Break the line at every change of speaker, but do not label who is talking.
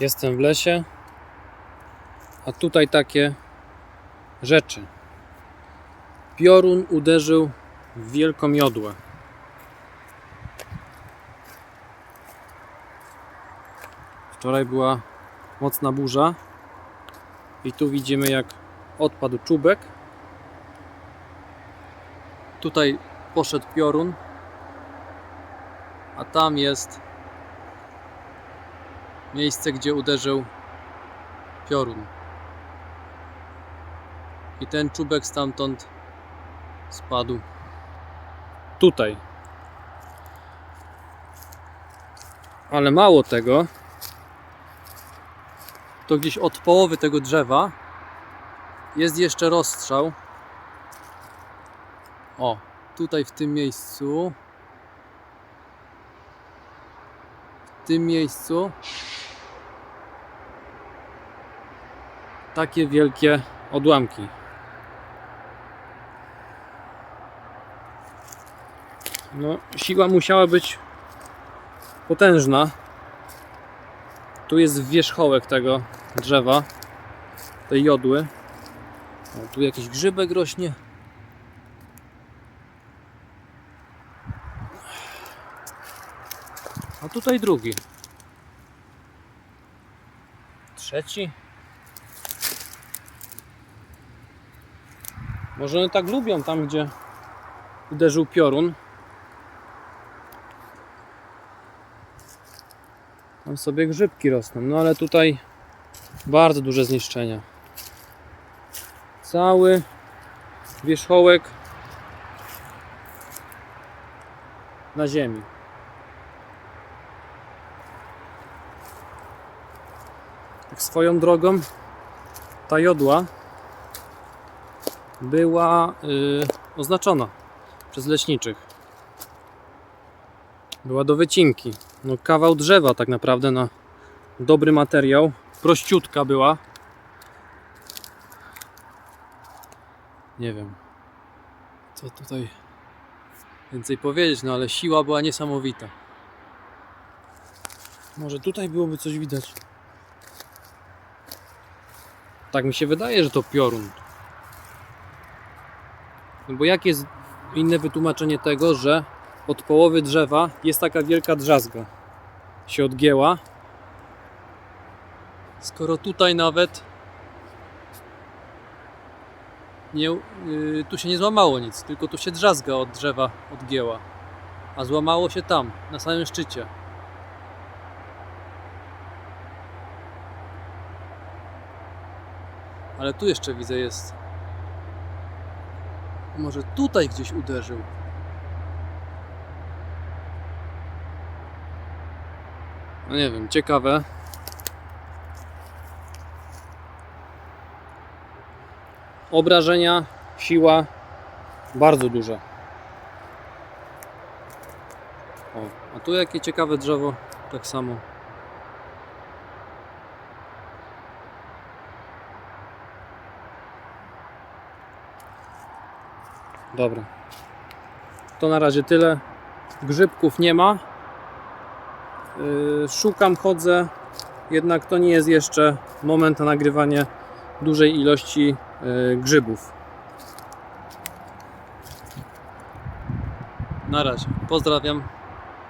Jestem w lesie, a tutaj takie rzeczy. Piorun uderzył w wielką. Wczoraj była mocna burza i tu widzimy jak odpadł czubek. Tutaj poszedł piorun, a tam jest miejsce, gdzie uderzył piorun. I ten czubek stamtąd spadł tutaj. Ale mało tego, to gdzieś od połowy tego drzewa jest jeszcze rozstrzał. O, tutaj w tym miejscu. W tym miejscu takie wielkie odłamki. No, siła musiała być potężna. Tu jest wierzchołek tego drzewa, tej jodły. O, tu jakiś grzybek rośnie. A tutaj drugi. Trzeci. Może one tak lubią tam, gdzie uderzył piorun. Tam sobie grzybki rosną, no ale tutaj bardzo duże zniszczenia. Cały wierzchołek na ziemi. Tak swoją drogą ta jodła była y, oznaczona przez leśniczych. Była do wycinki. No kawał drzewa tak naprawdę na dobry materiał. Prościutka była. Nie wiem. Co tutaj więcej powiedzieć, no ale siła była niesamowita. Może tutaj byłoby coś widać. Tak mi się wydaje, że to piorun. No bo jakie jest inne wytłumaczenie tego, że od połowy drzewa jest taka wielka drzazga. Się odgięła. Skoro tutaj nawet nie, yy, tu się nie złamało nic, tylko tu się drzazga od drzewa odgięła. A złamało się tam, na samym szczycie. Ale tu jeszcze widzę jest. Może tutaj gdzieś uderzył. No nie wiem, ciekawe. Obrażenia, siła bardzo duża. O, a tu jakie ciekawe drzewo, tak samo. Dobra. To na razie tyle. Grzybków nie ma. Yy, szukam, chodzę, jednak to nie jest jeszcze moment na nagrywanie dużej ilości yy, grzybów. Na razie. Pozdrawiam.